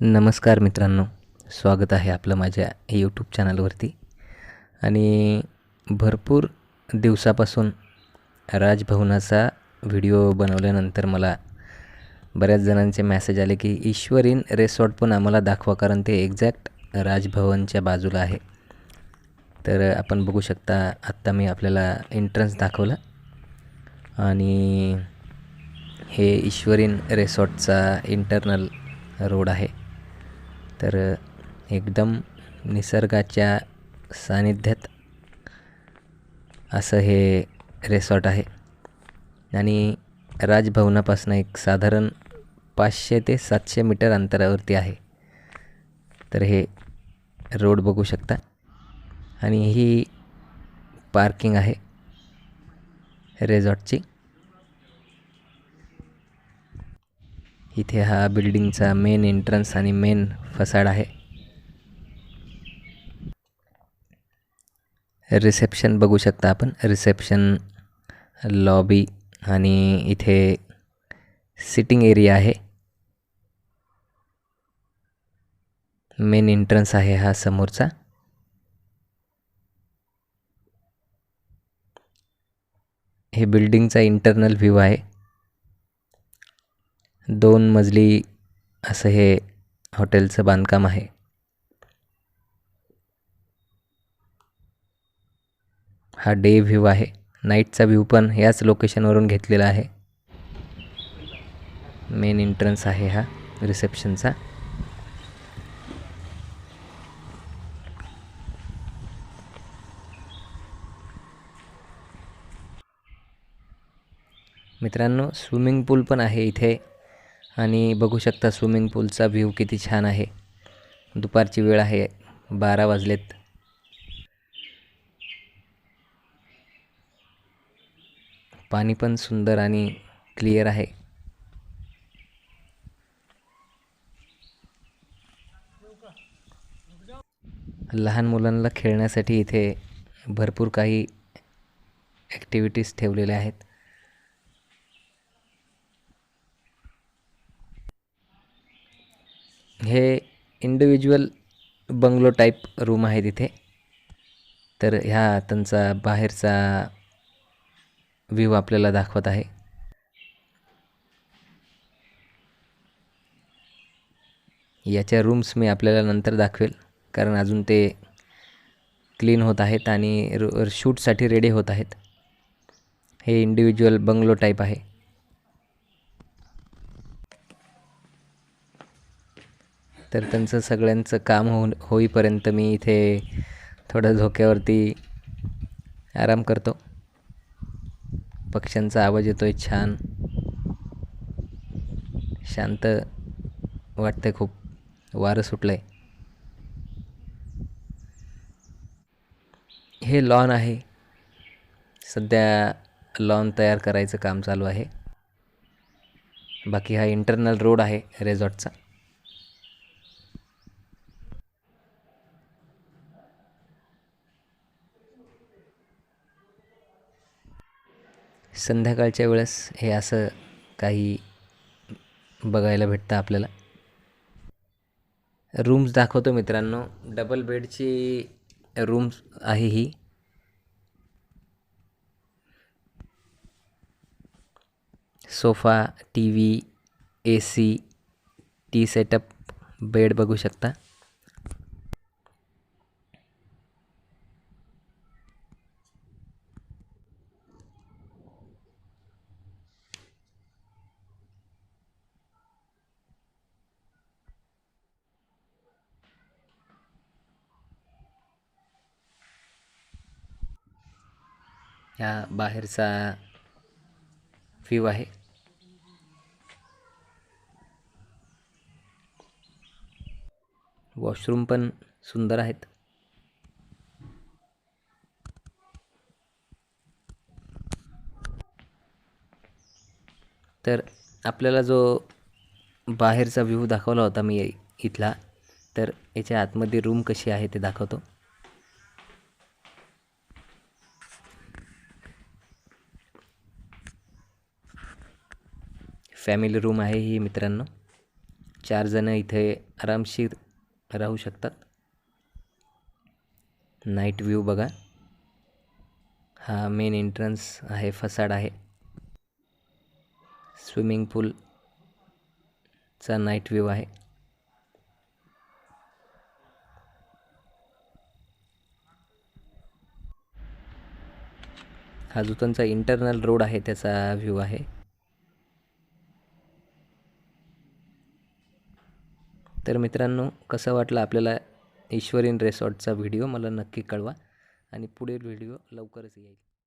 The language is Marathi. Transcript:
नमस्कार मित्रांनो स्वागत आहे आपलं माझ्या यूट्यूब चॅनलवरती आणि भरपूर दिवसापासून राजभवनाचा व्हिडिओ बनवल्यानंतर मला बऱ्याच जणांचे मॅसेज आले की ईश्वरीन रेसॉर्ट पण आम्हाला दाखवा कारण ते एक्झॅक्ट राजभवनच्या बाजूला आहे. तर आपण बघू शकता आत्ता मी आपल्याला एंट्रन्स दाखवलं. आणि हे ईश्वरीन रेसॉर्टचा इंटरनल रोड आहे. तर एकदम निसर्गाच्या सानिध्यात असं हे रेसॉर्ट आहे. आणि राजभवनापासून एक साधारण पाचशे ते सातशे मीटर अंतरावरती आहे. तर हे रोड बघू शकता. आणि ही पार्किंग आहे रेझॉर्टची इथे हा बिल्डिंगचा मेन एंट्रन्स आणि मेन फसाड आहे. रिसेप्शन बघू शकता आपण. रिसेप्शन लॉबी आणि इथे सिटिंग एरिया आहे. मेन एंट्रन्स आहे हा समोरचा. हे बिल्डिंगचा इंटरनल व्ह्यू आहे. दोन मजली असं हे हॉटेलचं बांधकाम आहे. हा डे व्ह्यू आहे. नाईटचा व्ह्यू पण याच लोकेशनवरून घेतलेला आहे. मेन एंट्रन्स आहे हा रिसेप्शनचा. मित्रांनो स्विमिंग पूल पण आहे इथे. आणि बघू शकता स्विमिंग पूलचा व्ह्यू किती छान आहे. दुपारची वेळ आहे बारा वाजलेत. पाणी पण सुंदर आणि क्लिअर आहे. लहान मुलांना खेळण्यासाठी इथे भरपूर काही ॲक्टिव्हिटीज ठेवलेल्या आहेत. हे इंडिव्हिज्युअल बंगलो टाईप रूम आहे तिथे. तर ह्या त्यांचा बाहेरचा व्ह्यू आपल्याला दाखवत आहे. याच्या रूम्स मी आपल्याला नंतर दाखवेल कारण अजून ते क्लीन होत आहेत आणि रू शूटसाठी रेडी होत आहेत. हे इंडिव्हिज्युअल बंगलो टाईप आहे. तर त्यांचं सगळ्यांचं काम हो होईपर्यंत मी इथे थोडं झोक्यावरती आराम करतो. पक्ष्यांचा आवाज येतो आहे छान. शांत वाटतं खूप. वारं सुटलं आहे हे लॉन आहे. सध्या लॉन तयार करायचं काम चालू आहे. बाकी हा इंटरनल रोड आहे रेझॉर्टचा संध्याकाळच्या वेळेस हे असं काही बघायला भेटतं आपल्याला. रूम्स दाखवतो मित्रांनो. डबल बेडची रूम्स आहे ही. Sofa T V A C T setup bed बघू शकता. ह्या बाहेरचा व्ह्यू आहे. वॉशरूम पण सुंदर आहेत. तर आपल्याला जो बाहेरचा व्ह्यू दाखवला होता मी इथला तर याच्या आतमध्ये रूम कशी आहे ते दाखवतो. फॅमिली रूम आहे ही मित्रांनो. चारजणं इथे आरामशीर राहू शकतात. नाईट व्ह्यू बघा. हा मेन एंट्रन्स आहे फसाड आहे. स्विमिंग पूलचा नाईट व्ह्यू आहे. हा जो त्यांचा इंटरनल रोड आहे त्याचा व्ह्यू आहे. तर मित्रांनो कसं वाटलं आपल्याला ईश्वरीन रिसॉर्टचा व्हिडिओ मला नक्की कळवा. आणि पुढील व्हिडिओ लवकरच येईल.